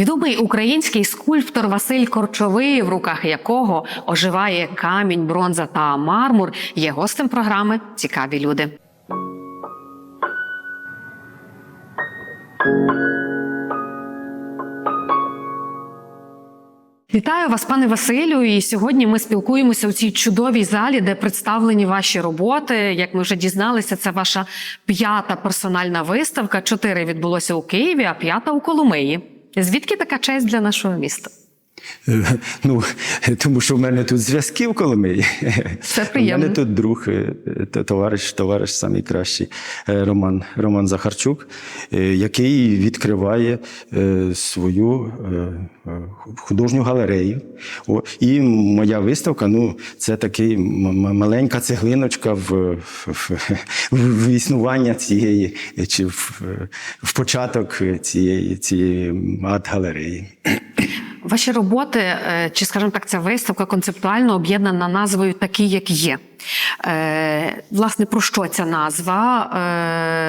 Відомий український скульптор Василь Корчовий, в руках якого оживає камінь, бронза та мармур, є гостем програми Цікаві люди. Вітаю вас, пане Василю. І сьогодні ми спілкуємося у цій чудовій залі, де представлені ваші роботи. Як ми вже дізналися, це ваша п'ята персональна виставка. Чотири відбулося у Києві, а п'ята у Коломиї. Звідки така честь для нашого міста? Е, Ну, тому що в мене тут зв'язки в Коломиї. Це У мене тут друг, е, товариш, товариш самий кращий е, Роман, Роман Захарчук, який відкриває свою художню галерею. І моя виставка, ну, це м- маленька цеглиночка в, в, в, існування цієї, чи в, в початок цієї, цієї арт-галереї. Ваші роботи, е, чи скажімо так, ця виставка концептуально об'єднана назвою Такі, як є. Е, Власне, про що ця назва,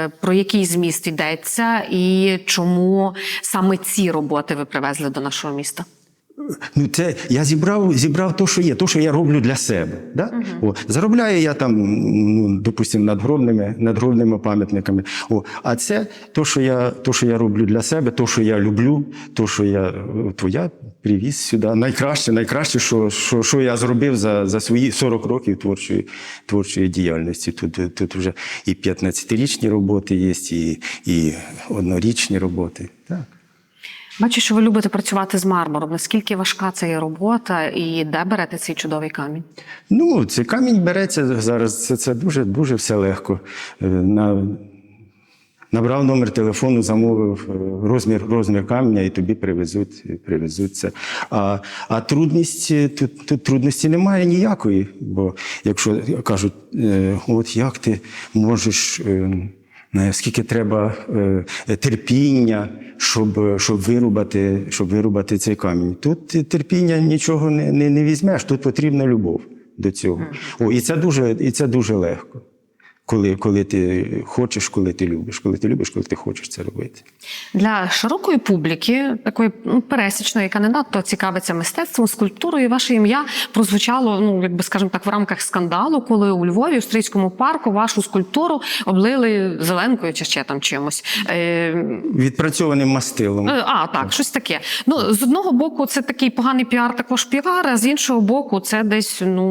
е, про який зміст йдеться, і чому саме ці роботи ви привезли до нашого міста? Ну, це я зібрав, зібрав то, що є, то, що я роблю для себе. Да? О, заробляю я там, ну, допустимо, надгробними, надгробними пам'ятниками. О, а це то, що я, то, що я роблю для себе, то, що я люблю, то, що я, то я привіз сюди. Найкраще, найкраще, що, що, що я зробив за, за свої 40 років творчої, творчої діяльності. Тут, тут вже і 15-річні роботи є, і, і однорічні роботи. Так. Бачу, що ви любите працювати з мармуром. Наскільки важка це є робота, і де берете цей чудовий камінь? Ну, цей камінь береться зараз. Це, це дуже, дуже все легко. Е, На, набрав номер телефону, замовив е, розмір, розмір каменя і тобі привезуть, привезуть це. А, а трудність, тут, тут трудності немає ніякої. Бо якщо кажуть, е, от як ти можеш. Скільки треба е, терпіння, щоб, щоб, вирубати, щоб вирубати цей камінь. Тут терпіння нічого не, не, не візьмеш, тут потрібна любов до цього. О, і, це дуже, і це дуже легко, коли, коли ти хочеш, коли ти любиш, коли ти любиш, коли ти хочеш це робити. Для широкої публіки, такої ну, пересічної, яка не надто цікавиться мистецтвом, скульптурою, ваше ім'я прозвучало, ну якби скажімо так, в рамках скандалу, коли у Львові, у стрийському парку, вашу скульптуру облили зеленкою чи ще там чимось. Е, Відпрацьованим мастилом. Е, А, так, щось таке. Ну, з одного боку, це такий поганий піар, також піар, а з іншого боку, це десь ну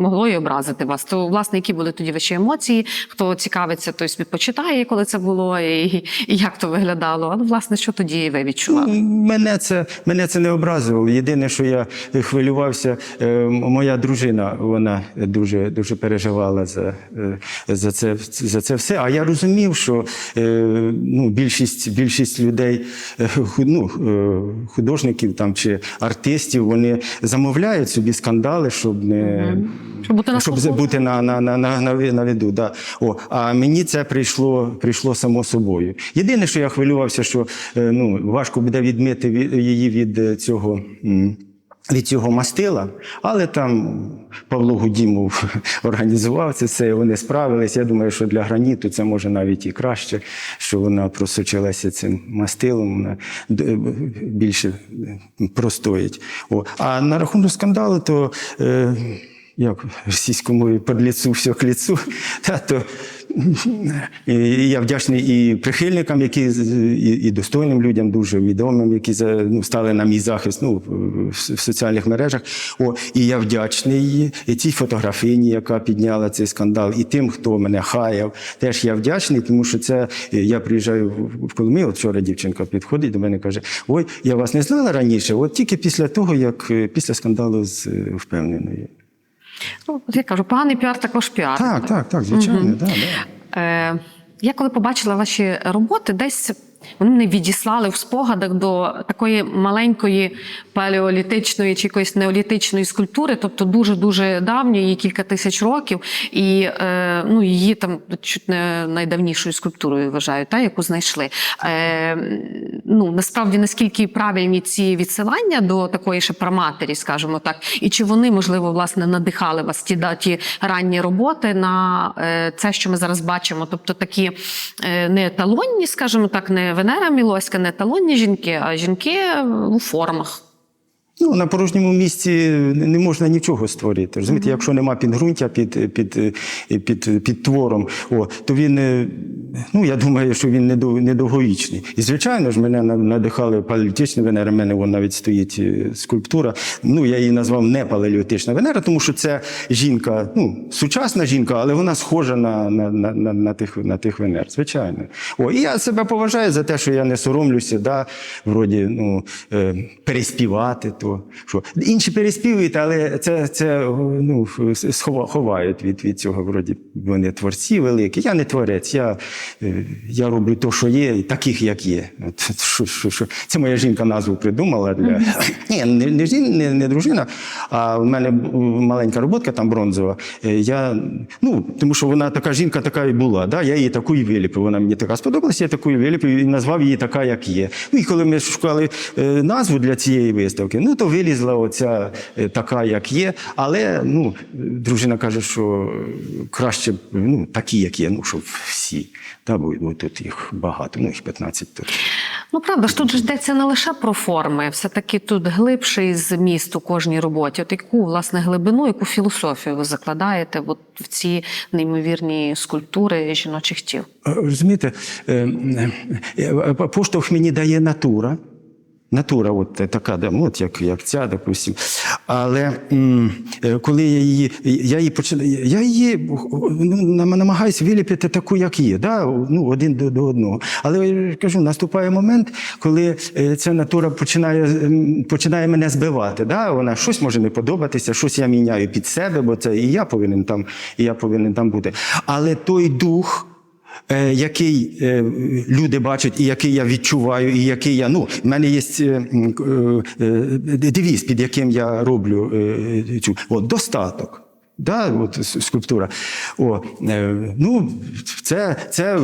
могло і образити вас. То, власне, які були тоді ваші емоції? Хто цікавиться, той собі почитає, коли це було, і, і як то виглядало. Але, власне, що тоді ви відчували? Ну, Мене це, мене це не образило. Єдине, що я хвилювався, е, моя дружина, вона дуже, дуже переживала за, е, за, це, за це все. А я розумів, що е, ну, більшість, більшість людей, ну, художників там, чи артистів, вони замовляють собі скандали, щоб не. Щоб бути на щоб бути на, на, на, на, на, ви- на. Да. О, а мені це прийшло, прийшло само собою. Єдине, що я хвилювався, що е, ну, важко буде відмити її від е, цього. Від цього мастила, але там Павло Гудімов організував це все, вони справились. Я думаю, що для граніту це може навіть і краще, що вона просочилася цим мастилом, вона більше е, простоїть. О. А на рахунок скандалу, то е, як російською мовою «под лицу все к лицу», та, то я вдячний і прихильникам, які і, і достойним людям, дуже відомим, які за- ну, стали на мій захист ну, в, в соціальних мережах. О, і я вдячний і цій фотографині, яка підняла цей скандал, і тим, хто мене хаяв. Теж я вдячний, тому що це я приїжджаю в- в Коломию, От вчора дівчинка підходить до мене і каже: Ой, я вас не знала раніше, от тільки після того, як після скандалу з впевненою. Ну, от я кажу, поганий піар також піар. Так, так, так, звичайно, да, да. Е, я коли побачила ваші роботи, десь вони мене відіслали в спогадах до такої маленької палеолітичної чи якоїсь неолітичної скульптури, тобто дуже дуже давньої, кілька тисяч років, і е, ну, її там чуть не найдавнішою скульптурою вважають, та, яку знайшли. Е, ну, насправді, наскільки правильні ці відсилання до такої ще праматері, скажімо так, і чи вони, можливо, власне, надихали вас ті, ті ранні роботи на е, це, що ми зараз бачимо, тобто такі е, не еталонні, скажімо так, не Венера Мілоська, не талонні жінки, а жінки у формах. Ну, на порожньому місці не можна нічого створити. Розумієте, якщо нема підґрунтя під, під, під, під твором, о, то він, е, ну я думаю, що він недовговічний. І звичайно ж, мене надихали палеолітичні Венери. У мене вон навіть стоїть е, скульптура. Ну, я її назвав не палеолітична Венера, тому що це жінка, ну, сучасна жінка, але вона схожа на, на, на, на, на, тих, на тих Венер. Звичайно. О, і я себе поважаю за те, що я не соромлюся, да, вроді, ну, е, переспівати. То, що. Інші переспівують, але це, це ну, ховають від, від цього. Вроді вони творці великі. Я не творець, я, е, я роблю те, що є, таких, як є. От, що, що, що. Це моя жінка назву придумала для. Ні, не, не, жін- не, не дружина, а в мене маленька роботка там бронзова. Е, Я, ну, тому що вона така жінка, така і була. Да? Я її таку і виліпив. Вона мені така сподобалася, я таку і виліпив і назвав її така, як є. Ну і коли ми шукали е, назву для цієї виставки, ну то вилізла оця е, така, як є. Але ну, дружина каже, що краще ну, такі, як є, ну, щоб всі. Да, бо, бо тут їх багато, ну їх 15 тут. Ну правда ж тут ж йдеться не лише про форми, все-таки тут глибший зміст у кожній роботі. От яку власне глибину, яку філософію ви закладаєте от в ці неймовірні скульптури жіночих тіл? Е, Розумієте, е, е, е, поштовх мені дає натура. Натура, от така, да, ну, от як, як ця, допустим. Але м, е, коли я її, я її починаю, я її ну, намагаюся виліпити таку, як є, да? ну, один до, до одного. Але кажу, наступає момент, коли е, ця натура починає, починає мене збивати. Да? Вона щось може не подобатися, щось я міняю під себе, бо це і я повинен там, і я повинен там бути. Але той дух який е, люди бачать, і який я відчуваю, і який я. Ну, в мене є е, е, е, девіз, під яким я роблю е, цю от, достаток. Да, от скульптура. О, е, ну, це, це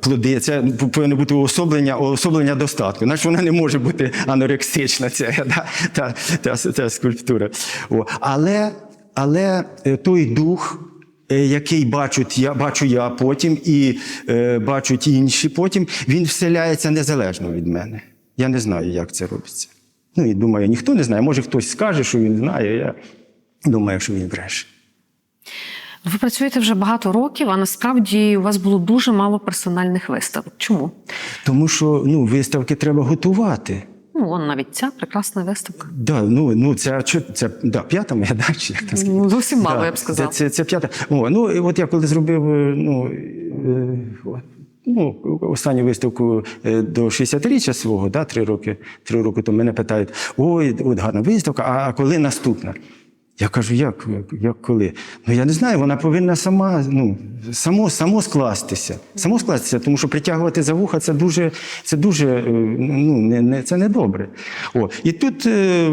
плоди, це повинно бути уособлення, уособлення достатку. Значить, вона не може бути анорексична, ця, да, та, та, та скульптура. О, але, але е, той дух, е, який бачуть, я, бачу я потім і е, бачать інші потім, він вселяється незалежно від мене. Я не знаю, як це робиться. Ну і думаю, ніхто не знає. Може, хтось скаже, що він знає. Я думаю, що він бреше. Ви працюєте вже багато років, а насправді у вас було дуже мало персональних виставок. Чому? Тому що ну, виставки треба готувати. Ну, вон навіть ця прекрасна виставка. Да, ну, ну це, ця це да, п'ята моя дача, як там сказати. Ну, зовсім мало, Да, я б сказав. Це, це, це п'ята. О, ну, і от я коли зробив е, ну, е, ну, останню виставку е, до 60-річчя свого, да, три роки, три роки тому мене питають: ой, от гарна виставка, а коли наступна? Я кажу, як, як, як коли? Ну я не знаю, вона повинна сама, ну, само, само скластися. Само скластися, тому що притягувати за вуха це дуже, це дуже е, ну, не, не, це не добре. О, і тут е,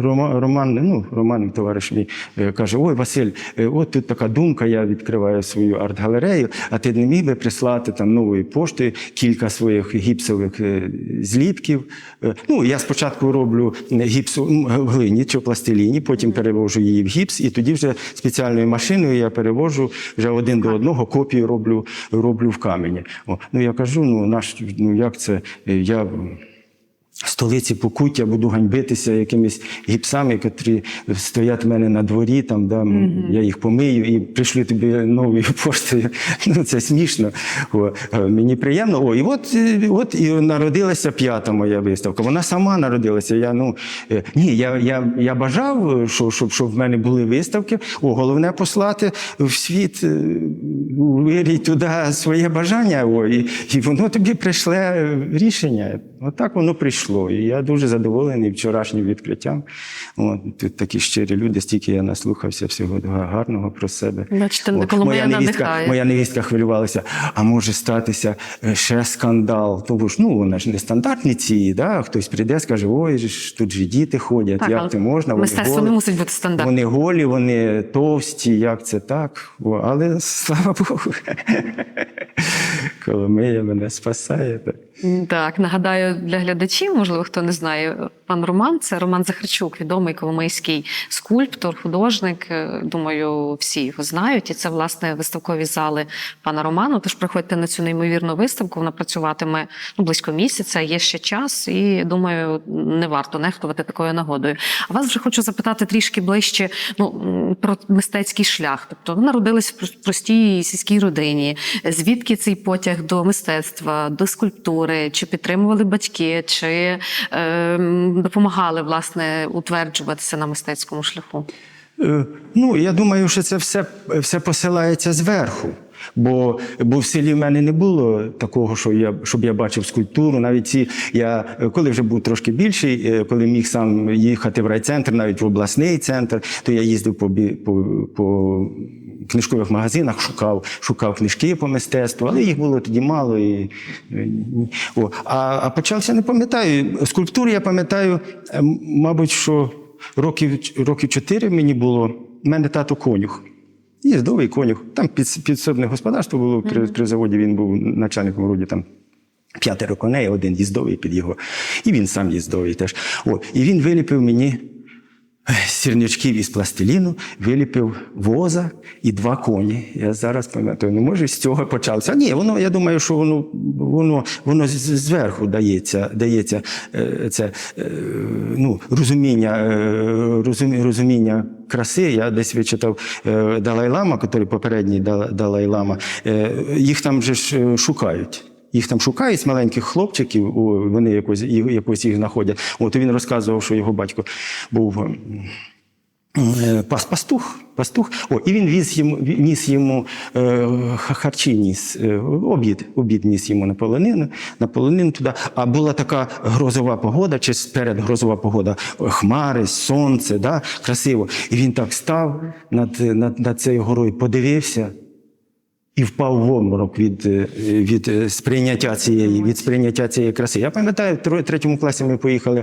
Роман, Роман, ну, Роман, товариш мій, е, каже: Ой, Василь, е, от тут така думка, я відкриваю свою арт-галерею, а ти не міг би прислати там новою поштою кілька своїх гіпсових е, злітків. Е, Ну, я спочатку роблю гіпсу в глині чи в пластиліні, потім перевожу її в гіпс, і тоді вже спеціальною машиною я перевожу вже один до одного копію роблю, роблю в камені. О, ну я кажу, ну наш, ну як це? Е, Я столиці Покуття буду ганьбитися якимись гіпсами, які стоять в мене на дворі, там, да, я їх помию і пришлю тобі новою поштою. Ну, це смішно. О, е, мені приємно. О, і от, е, от і народилася п'ята моя виставка. Вона сама народилася. Я, ну, е, ні, я, я, я бажав, що, щоб, щоб в мене були виставки. О, головне послати в світ, вирій туди своє бажання, о, і, і воно тобі прийшле рішення. Отак воно прийшло. І я дуже задоволений вчорашнім відкриттям. От, тут такі щирі люди, стільки я наслухався всього гарного про себе. Бачите, От, моя невістка, моя невістка хвилювалася, а може статися е, ще скандал. Тому ж ну, вона ж не стандартні ці, да? хтось прийде, скаже, ой, тут же діти ходять, Так, як це можна? Вони голі, не мусить бути стандартним. Вони голі, вони товсті, як це так. О, але слава Богу. Коломия мене спасає. Так. Так, нагадаю для глядачів, можливо, хто не знає, пан Роман це Роман Захарчук, відомий коломийський скульптор, художник. Е, Думаю, всі його знають. І це власне виставкові зали пана Роману. Тож приходьте на цю неймовірну виставку. Вона працюватиме ну, близько місяця. Є ще час, і думаю, не варто нехтувати такою нагодою. А вас вже хочу запитати трішки ближче ну, про мистецький шлях. Тобто ви народились в простій сільській родині. Звідки цей потяг до мистецтва, до скульптури? Чи підтримували батьки, чи е, допомагали власне утверджуватися на мистецькому шляху? Е, Ну, я думаю, що це все, все посилається зверху. Бо, бо в селі в мене не було такого, що я, щоб я бачив скульптуру. Навіть ці я е, коли вже був трошки більший, е, коли міг сам їхати в райцентр, навіть в обласний центр, то я їздив по, по, по книжкових магазинах, шукав, шукав книжки по мистецтву, але їх було тоді мало. І, е, о. А, а почався, не пам'ятаю. Скульптури я пам'ятаю, е, мабуть, що років, років чотири мені було. У мене тато конюх. Їздовий конюх. Там підсобне господарство було при, при заводі. Він був начальником вроді там. П'ятеро коней, один їздовий під його. І він сам їздовий теж. О, і він виліпив мені сірнячків із пластиліну, виліпив воза і два коні. Я зараз пам'ятаю, ну може з цього почалося. Ні, воно, я думаю, що воно, воно, воно зверху дається, дається е, це е, ну, розуміння, е, розуміння краси. Я десь вичитав Далай-Лама, який попередній Дала- Далай-Лама, їх там же ж шукають. Їх там шукають маленьких хлопчиків, вони якось, якось їх знаходять. От він розказував, що його батько був м, е, пас, пастух. пастух. О, і він віз йому, ніс йому е, харчі, ніс, е, обід, обід ніс йому на полонину, на полонину туди. А була така грозова погода, чи передгрозова погода, хмари, сонце, да, красиво. І він так став над, над, над цією горою, подивився і впав в обморок від, е, від е, сприйняття цієї, від сприйняття цієї краси. Я пам'ятаю, в третьому класі ми поїхали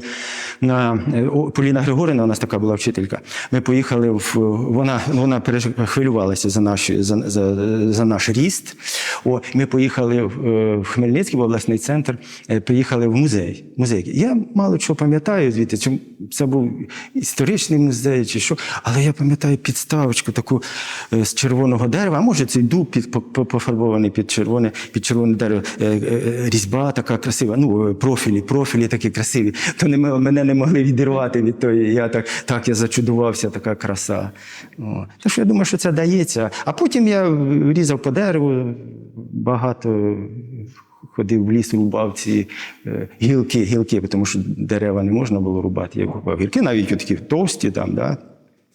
на е, Поліна Григорівна, у нас така була вчителька. Ми поїхали в вона, вона перехвилювалася за наш, за, за, за наш ріст. О, ми поїхали в, Хмельницький в обласний центр, поїхали в музей. музей. Я мало чого пам'ятаю звідти, чи це був історичний музей, чи що, але я пам'ятаю підставочку таку з червоного дерева, а може цей дуб під, пофарбований під червоне, під червоне дерево, е, е, е, різьба така красива, ну, профілі, профілі такі красиві. То не, мене не могли відірвати від тої. Я так, так я зачудувався, така краса. О. Що я думаю, що це дається. А потім я різав по дереву, багато ходив в ліс, рубав ці гілки, гілки, тому що дерева не можна було рубати. Я рубав гілки, навіть такі товсті там, да,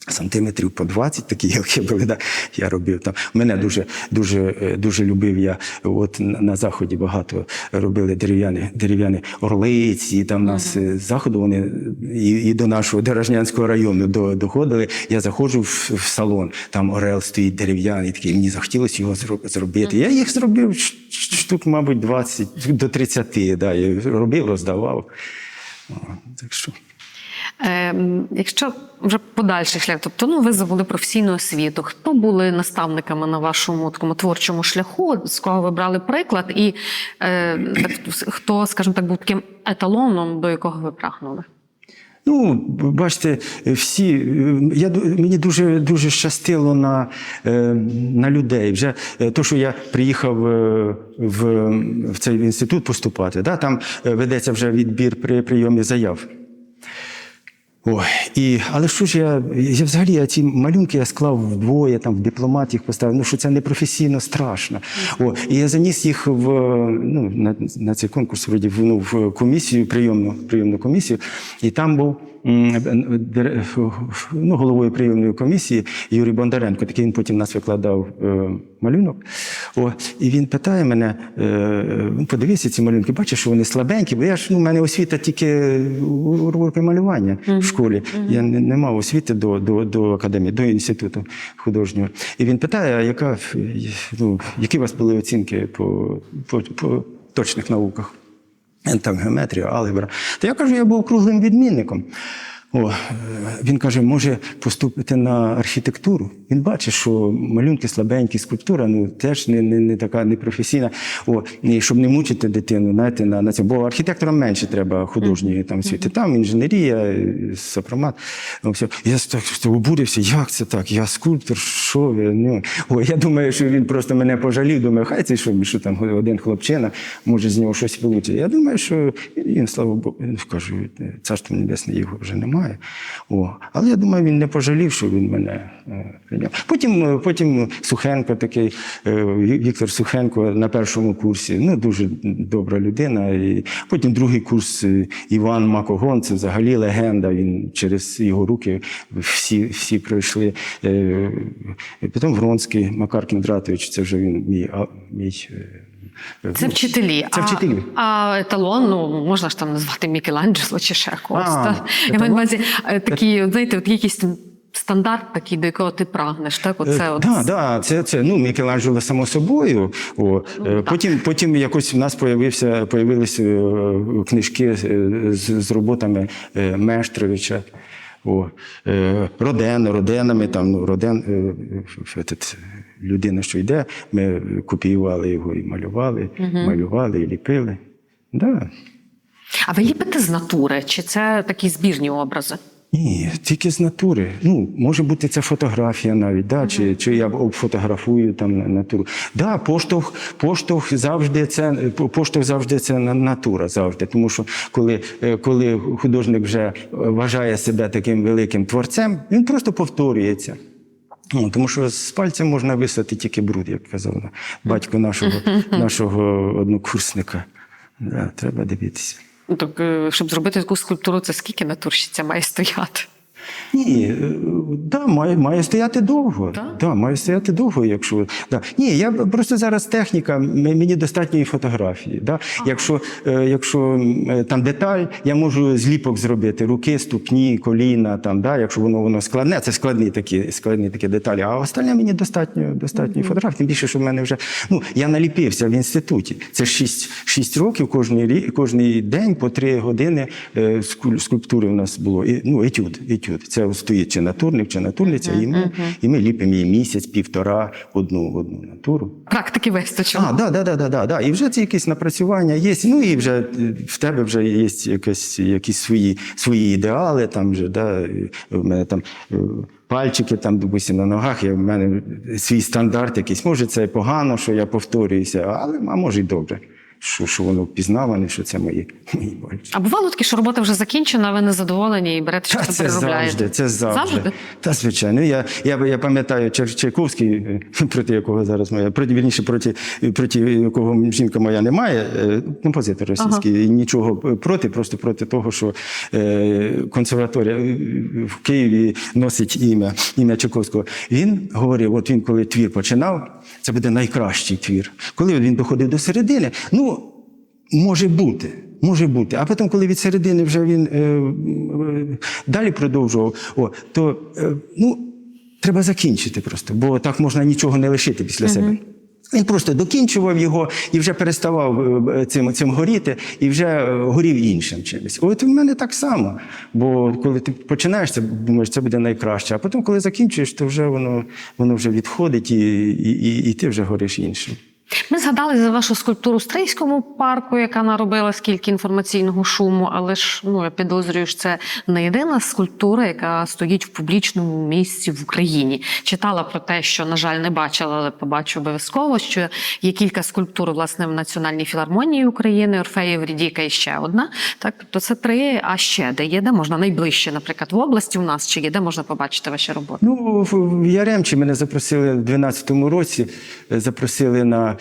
сантиметрів по 20 такі гілки були. Да, я робив там. Мене дуже, дуже, е, дуже любив я. От на, заході багато робили дерев'яні, дерев'яні орлиці. Там нас е, з заходу вони і, і до нашого Дорожнянського району до, доходили. Я заходжу в, в салон, там орел стоїть дерев'яний, такий, мені захотілося його зро- зробити. Я їх зробив штук, мабуть, 20 до 30. Да, я робив, роздавав. Так що. Е, якщо вже подальший шлях, тобто ну, ви здобули професійну освіту, хто були наставниками на вашому такому творчому шляху, з кого ви брали приклад, і е, так, хто, скажімо так, був таким еталоном, до якого ви прагнули? Ну, бачите, всі я мені дуже дуже щастило на, е, на людей. Вже е, то, що я приїхав е, в, в цей інститут поступати, да, там ведеться вже відбір при прийомі заяв. Ой, і, але що ж я, я взагалі я ці малюнки я склав вдвоє, там в дипломат їх поставив, ну що це непрофесійно страшно. О, і я заніс їх в, ну, на, на цей конкурс вроді, в, ну, в комісію, прийомну, прийомну комісію, і там був ну, головою прийомної комісії Юрій Бондаренко, такий він потім нас викладав е, малюнок. О, і він питає мене: е, «Ну, подивися ці малюнки, бачиш, що вони слабенькі, бо я ж ну, в мене освіта тільки уроки малювання школі. Я не, не мав освіти до, до, до академії, до інституту художнього. І він питає, а яка, ну, які у вас були оцінки по, по, по точних науках? Там геометрія, алгебра. Та я кажу, я був круглим відмінником. О, е, він каже, може поступити на архітектуру. Він бачить, що малюнки слабенькі, скульптура ну, теж не, не, не така непрофесійна. О, і щоб не мучити дитину, знаєте, на, на це. Бо архітекторам менше треба художньої там світи. Там інженерія, е, сопромат. Ну, все. Я так обурився, як це так? Я скульптор, що? Ну, о, я думаю, що він просто мене пожалів. Думаю, хай це що, що там один хлопчина, може з нього щось вийде. Я думаю, що він, слава Богу, кажу, царство небесне його вже немає. О, але я думаю, він не пожалів, що він мене е, прийняв. Потім, е, потім Сухенко такий, е, Віктор Сухенко на першому курсі, ну дуже добра людина. І потім другий курс Іван Макогон, це взагалі легенда. Він через його руки всі, всі пройшли. Потім Вронський, Макар Кіндратович, це вже він мій. мій Це вчителі. Це вчителі. А, а еталон, ну можна ж там назвати Мікеланджело чи ще когось. Я маю на увазі е, такі, знаєте, от якийсь стандарт такий, до якого ти прагнеш. Так, оце от. Так, да, це, це ну, Мікеланджело само собою. О, е, потім, потім якось в нас появився, появилися е, книжки е, з, з роботами е, Мештровича. О, е, Роден, Роденами, там, ну, Роден, е, е, людина, що йде, ми копіювали його і малювали, малювали і ліпили. Да. А ви ліпите з натури? Чи це такі збірні образи? Ні, тільки з натури. Ну, може бути, це фотографія навіть, да? чи, чи я обфотографую там натуру. Да, поштовх, поштовх завжди це поштовх завжди це на- натура, завжди. Тому що коли, е, коли художник вже вважає себе таким великим творцем, він просто повторюється. Ну, тому що з пальцем можна висати тільки бруд, як казав батько нашого, нашого однокурсника. Да, треба дивитися. Ну, Так, е, щоб зробити таку скульптуру, це скільки натурщиця має стояти? Ні, е, да, має, має стояти довго. Так? Да, має стояти довго, якщо. Да. Ні, я просто зараз техніка, мені достатньо і фотографії. Да? Якщо, е, якщо е, там деталь, я можу зліпок зробити руки, ступні, коліна, там, да? якщо воно воно складне, це складні такі, складні такі деталі. А остальне мені достатньо, достатньо фотографій. Тим більше, що в мене вже. Ну, я наліпився в інституті. Це 6, 6 років кожний, рік, кожний день по 3 години е, скульптури у нас було. І, ну, етюд, етюд. Це стоїть чи натурник, чи натурниця, і, ми, і ми ліпимо її місяць, півтора, одну, одну натуру. Практики вистачило. А, да, да, да, да, да. І вже це якісь напрацювання є. Ну і вже е, в тебе вже є якась, якісь свої, свої ідеали. Там вже, да, в мене там е, пальчики, там, допустим, на ногах, я, в мене свій стандарт якийсь. Може, це погано, що я повторююся, але а може й добре, що, що воно впізнаване, що це мої, мої пальчики. А бувало таке, що робота вже закінчена, а ви не задоволені і берете Та це завжди, це завжди. Завжди? Та звичайно. Я, я, я пам'ятаю Чай- Чайковський, е, проти якого зараз моя, проти вірніше, проти, проти якого жінка моя немає, е, композитор російський, і нічого проти, просто проти того, що е, консерваторія в Києві носить ім'я, ім'я Чайковського. Він говорив, от він коли твір починав, це буде найкращий твір. Коли він доходив до середини, ну. Може бути, може бути. А потім, коли від середини вже він е, е, далі продовжував, о, то е, ну, треба закінчити просто, бо так можна нічого не лишити після себе. Він просто докінчував його і вже переставав е, цим, цим горіти, і вже е, горів іншим чимось. От в мене так само. Бо коли ти починаєш, це думаєш, це буде найкраще. А потім, коли закінчуєш, то вже воно, воно вже відходить, і, і, і, і ти вже гориш іншим. Ми згадали за вашу скульптуру в Стрийському парку, яка наробила скільки інформаційного шуму, але ж ну я підозрюю, що це не єдина скульптура, яка стоїть в публічному місці в Україні. Читала про те, що на жаль не бачила, але побачу обов'язково. Що є кілька скульптур власне в Національній філармонії України, Орфеєв, Рідіка і ще одна. Так, тобто це три. А ще де є, де можна найближче, наприклад, в області у нас чи є, де можна побачити ваші роботи? Ну, в Яремчі мене запросили в 12-му році, е, запросили на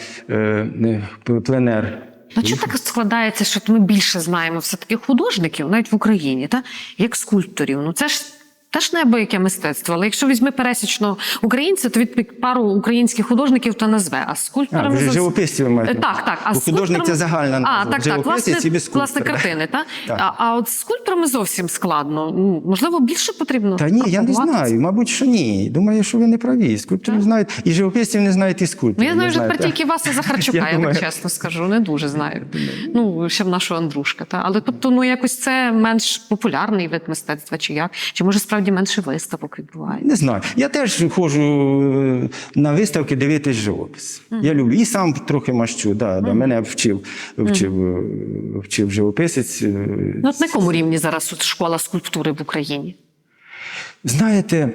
пленер. Ну, чому так складається, що ми більше знаємо все-таки художників, навіть в Україні, та? як скульпторів? Ну це ж Теж неабияке мистецтво, але якщо візьме пересічного українця, то від пару українських художників то назве. А А, скульпторами живописці ви маєте. Е, Так, так. А Бо художник це загальна назва. А, так, так. Власне, власне картини, так? Так. А, а от з скульпторами зовсім складно. Ну, Можливо, більше потрібно. Та ні, я не це? знаю. Мабуть, що ні. Думаю, що ви не праві. Скульпторів знають, і живописців не знають, і Ну, я знаю вже тепер тільки вас і Захарчука, Я я, так чесно скажу. Не дуже знаю. Ну, ще в нашого Андрушка. Та? Але тобто, ну якось це менш популярний вид мистецтва, чи як? Чи може справді менше виставок відбувається? Не знаю. Я теж ходжу е, на виставки дивитись живопис. Я люблю. І сам трохи мащу. Да, да. Мене вчив, вчив, е, вчив живописець. е, Ну, от на якому рівні зараз от школа скульптури в Україні? Знаєте,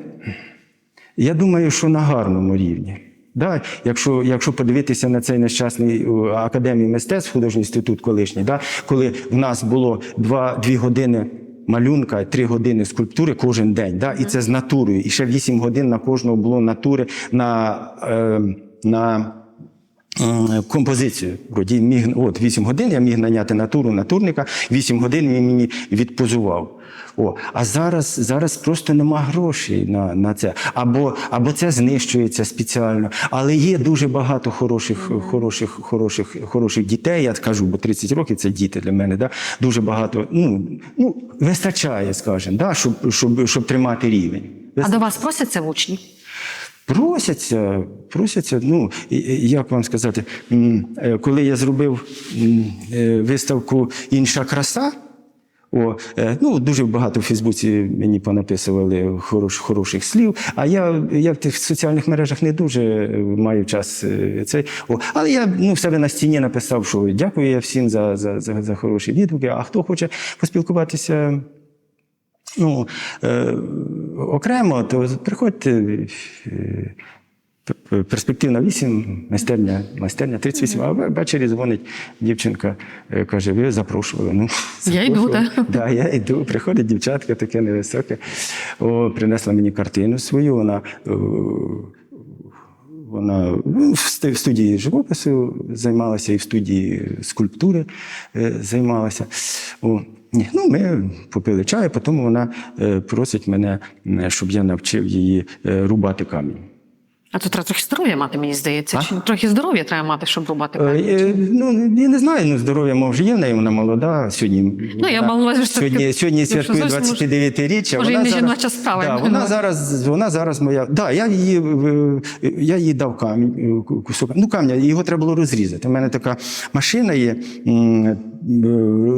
я думаю, що на гарному рівні. Да? Якщо, якщо подивитися на цей нещасний академії мистецтв, художній інститут колишній, да? коли в нас було два, дві години малюнка, три години скульптури кожен день, да? і це з натурою. І ще вісім годин на кожного було натури на. Е, на е, Композицію. От 8 годин я міг наняти натуру натурника, 8 годин він мені відпозував. О, а зараз, зараз просто нема грошей на, на це. Або, або це знищується спеціально. Але є дуже багато хороших, хороших, хороших, хороших дітей. Я кажу, бо 30 років це діти для мене. Да? Дуже багато. Ну, ну, вистачає, скажімо, да? щоб, щоб, щоб тримати рівень. А до вас просяться учні? Просяться, просяться. Ну як вам сказати, е, коли я зробив е, виставку Інша краса. О, е, ну, дуже багато в Фейсбуці мені понаписували хорош, хороших слів. А я, я в тих соціальних мережах не дуже е, маю час е, цей. О, але я ну, в себе на стіні написав, що дякую я всім за, за, за, за хороші відгуки. А хто хоче поспілкуватися ну, е, окремо, то приходьте. Перспективна 8, майстерня, майстерня 38, а ввечері дзвонить дівчинка, е, каже, ви запрошували. Ну, Я йду, так? Да, я йду. Приходить дівчатка, таке невисоке. О, принесла мені картину свою. Вона, е, вона ну, в студії живопису займалася і в студії скульптури е, займалася. О, ну, ми попили чаю, потім вона просить мене, щоб я навчив її рубати камінь. А тут треба трохи здоров'я мати, мені здається. А? Чи трохи здоров'я треба мати, щоб рубати Е, е, Ну, я не знаю, ну здоров'я може є в неї, вона молода. Сьогодні, Ну, я мала увазі, що сьогодні, сьогодні святкує зовсім може- 29-річчя. може, вона зараз- жіноча справа, Да, вона, зараз, вона зараз моя. Да, я її, е, я їй дав камінь, кусок. Ну, камня, його треба було розрізати. У мене така машина є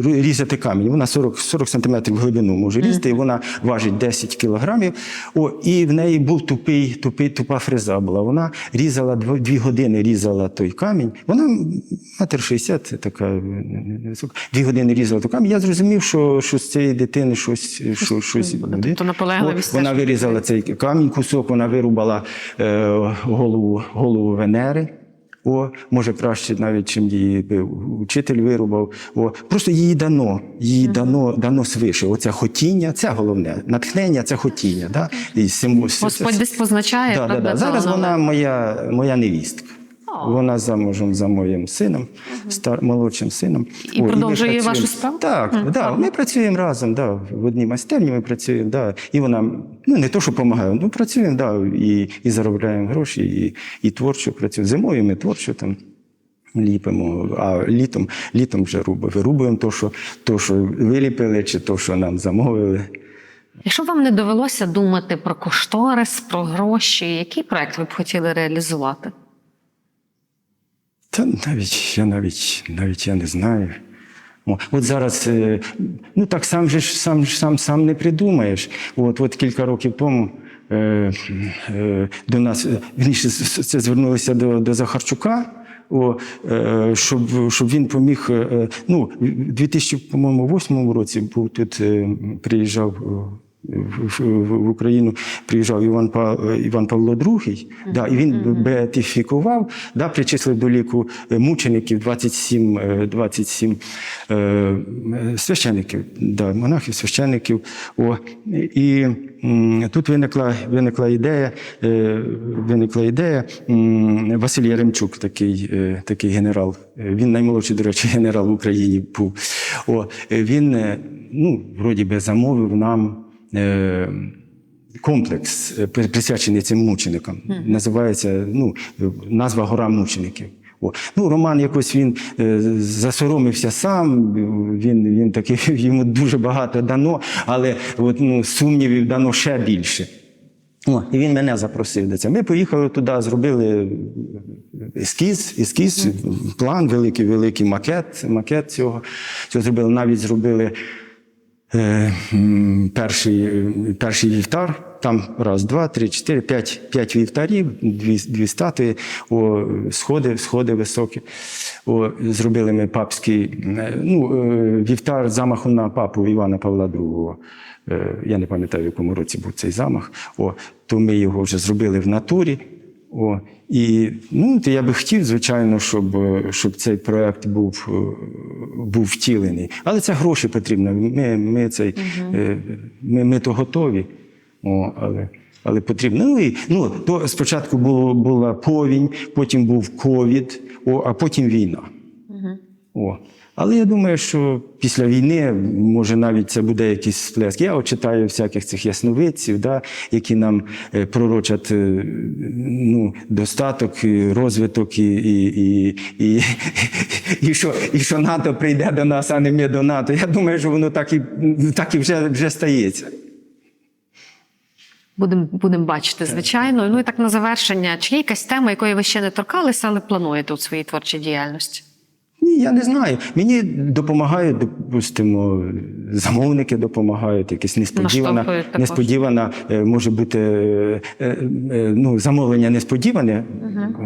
різати камінь. Вона 40, 40 сантиметрів в глибину може різати, і вона важить 10 кілограмів. О, і в неї був тупий, тупий, тупа фреза була. Вона різала дві години різала той камінь. Вона метр 60, така е. Дві години різала той камінь. Я зрозумів, що, що з цієї дитини щось, що, щось буде. Тобто наполегливість О, Вона вирізала цей камінь, кусок, вона вирубала е, голову, голову Венери. О, може краще навіть, чим її вчитель вирубав. О, просто їй дано, їй дано, дано свише. Оце хотіння, це головне. Натхнення це хотіння. Да? І символ, Господь десь позначає. Да, да, да. Зараз вона моя, моя невістка. Вона замужем за моїм сином, стар, молодшим сином. І О, продовжує працюємо. вашу справу? Так, да, ми працюємо разом, да, в одній майстерні ми працюємо, да, і вона ну не то, що допомагає, ну працюємо, да, і, і заробляємо гроші, і, і творчо працюємо. Зимою ми творчо там. Ліпимо, а літом, літом вже руб- вирубуємо то, що, то, що виліпили, чи то, що нам замовили. Якщо вам не довелося думати про кошторис, про гроші, який проект ви б хотіли реалізувати? Та навіть я навіть навіть я не знаю. От зараз, е, ну так сам же сам сам сам не придумаєш. От, от кілька років тому е, е, до нас е, з- це звернулися до, до Захарчука. О, е, щоб, щоб він поміг. е, е, Ну, в 2008 році був тут, приїжджав в, в, в Україну приїжджав Іван, Іван Павло II, да, і він беатифікував, да, причислив до ліку е, мучеників 27, е, 27 е, е, священиків, да, монахів, священиків. О, і тут виникла, виникла ідея, е, виникла ідея Василь Яремчук, такий, е, такий генерал. Він наймолодший, до речі, генерал в Україні був. О, він, ну, вроді би, замовив нам. Е, комплекс, е, присвячений цим мученикам. Називається ну, назва Гора мучеників. О. Ну, Роман якось він е, засоромився сам, він, він такий, йому дуже багато дано, але от, ну, сумнівів дано ще більше. О, і він мене запросив до цього. Ми поїхали туди, зробили ескіз, ескіз, план, великий, великий макет, макет цього. Цього зробили. Навіть зробили е, перший, е, перший вівтар. Там раз, два, три, чотири, п'ять, п'ять вівтарів, дві, дві статуї, о, сходи, сходи високі. О, зробили ми папський е, ну, е, вівтар замаху на папу Івана Павла II. Я не пам'ятаю, в якому році був цей замах. О, то ми його вже зробили в натурі. О, і ну, то я би хотів, звичайно, щоб, е, щоб цей проект був, е, був втілений. Але це гроші потрібно. Ми, ми, цей, е, ми, ми то готові. О, але, але потрібно. Ну, і, ну, то спочатку було, була повінь, потім був ковід, а потім війна. О. Але я думаю, що після війни, може, навіть це буде якийсь сплеск. Я читаю всяких цих ясновидців, да, які нам е, пророчать е, ну, достаток, і розвиток, і, і, і, і, і, що, і що НАТО прийде до нас, а не ми до НАТО. Я думаю, що воно так і, так і вже, вже стається. Будемо будем бачити, звичайно. Ну і так на завершення, чи є якась тема, якої ви ще не торкалися, але плануєте у своїй творчій діяльності? Ні, я не знаю. Мені допомагають, допустимо, замовники допомагають, якесь несподівана, несподівана е, може бути е, е, ну, замовлення несподіване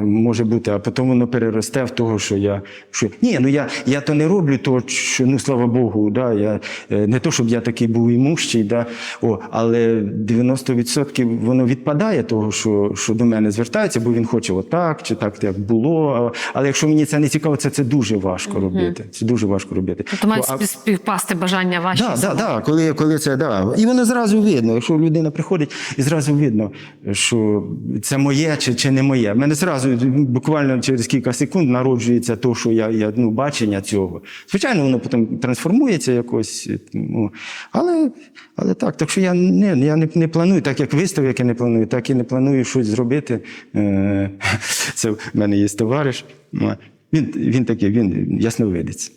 може бути, а потім воно переросте в того, що я. Що, ні, ну я, я то не роблю, то що ну слава Богу, да, я, не то, щоб я такий був імущий, да, о, але 90% воно відпадає того, що, що до мене звертається, бо він хоче отак, чи так як було. Але якщо мені це не цікаво, це, це дуже важко робити. Це дуже важко робити. Тобто мають а- співпасти бажання ваші. Да, да, да, коли, коли це да. І воно зразу видно. Якщо людина приходить, і зразу видно, що це моє чи, чи не моє. В мене зразу буквально через кілька секунд народжується то, що я, я ну, бачення цього. Звичайно, воно потім трансформується якось. Ну, але, але так, так що я не, я не, не планую, так як вистав, як я не планую, так і не планую щось зробити. Е, Це в мене є товариш. Він, він такий, він ясновидець.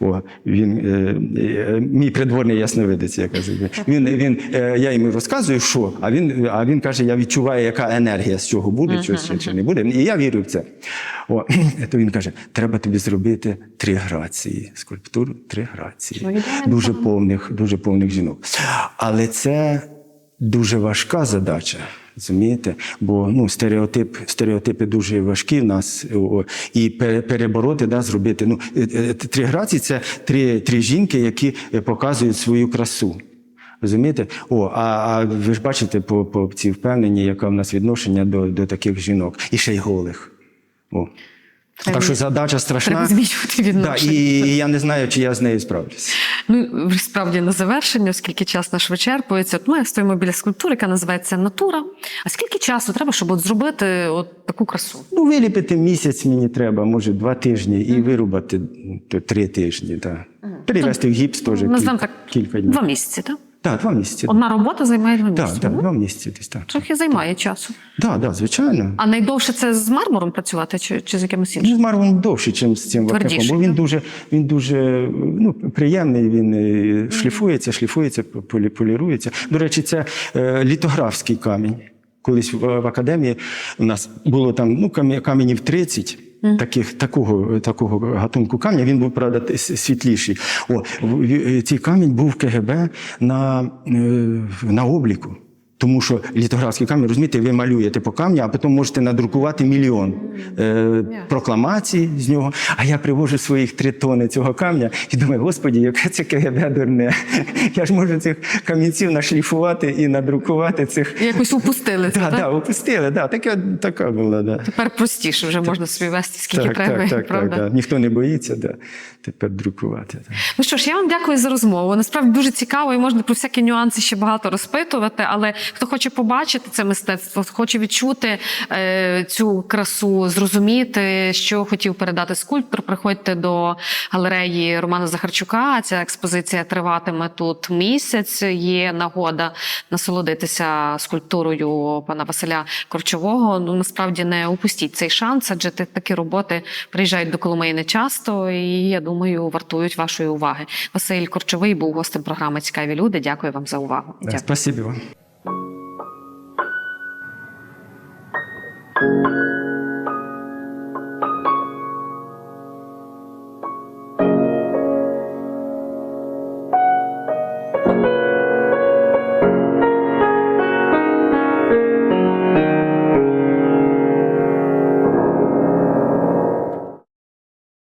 О, він, е, е, мій придворний ясновидець, я кажу. Він, він, е, я йому розказую, що, а він, а він каже, я відчуваю, яка енергія з цього буде, щось чи, чи не буде. І я вірю в це. О, то він каже: треба тобі зробити три грації, скульптуру, три грації. Ну, Дуже повних, дуже повних жінок. Але це дуже важка задача. Розумієте? Бо ну, стереотип, стереотипи дуже важкі в нас. І пере- перебороти, да, зробити. Ну, е, е, три грації це три, три жінки, які е, показують свою красу. Розумієте? О, а, а ви ж бачите по, по цій впевненні, яке в нас відношення до, до таких жінок, і ще й голих. О. Треба- так що задача страшна. Треба змінювати Да, і я не знаю, чи я з нею справлюся. Ну, справді на завершення, оскільки час наш вичерпується, от ми стоїмо біля скульптури, яка називається Натура. А скільки часу треба, щоб от зробити от таку красу? Ну, виліпити місяць мені треба, може, два тижні, і вирубати три тижні. Да. Перевести в гіпс теж Назвемо кілька, так кілька днів. два місяці, так? Так, два місяці. Одна робота займає два Так, місяці. так, ну, два місяці десь так. Трохи займає часу. Так, так, звичайно. А найдовше це з мармуром працювати чи, чи з якимось Ну, іншим? з Марвом довше, ніж з цим Твердіше, бо він дуже, він дуже ну, приємний, він е, шліфується, шліфується, полі- полірується. До речі, це е, літографський камінь. Колись в, академії у нас було там ну, камі- каменів 30. Таких, такого, такого гатунку камня, він був, правда, світліший. О, цей камінь був КГБ на, е, на обліку. Тому що літографський камінь, розумієте, ви малюєте по камню, а потім можете надрукувати мільйон е, прокламацій з нього. А я привожу своїх три тони цього камня і думаю, господі, яке це КГБ дурне. Я ж можу цих камінців нашліфувати і надрукувати цих. Якось упустили це, Так, так? да, опустили, да, таке, така була, да. Тепер простіше вже можна собі вести, скільки Так, треба, так, так, правда? так, да. Ніхто не боїться, да. Тепер друкувати. Ну що ж, я вам дякую за розмову. Насправді дуже цікаво і можна про всякі нюанси ще багато розпитувати, але хто хоче побачити це мистецтво, хоче відчути е, цю красу, зрозуміти, що хотів передати скульптор, приходьте до галереї Романа Захарчука. Ця експозиція триватиме тут місяць. Є нагода насолодитися скульптурою пана Василя Корчового. Ну насправді не упустіть цей шанс, адже такі роботи приїжджають до Коломиї не часто, і я думаю, вартують вашої уваги. Василь Корчовий був гостем програми Цікаві люди. Дякую вам за увагу. Да, Дякую. Спасибі вам.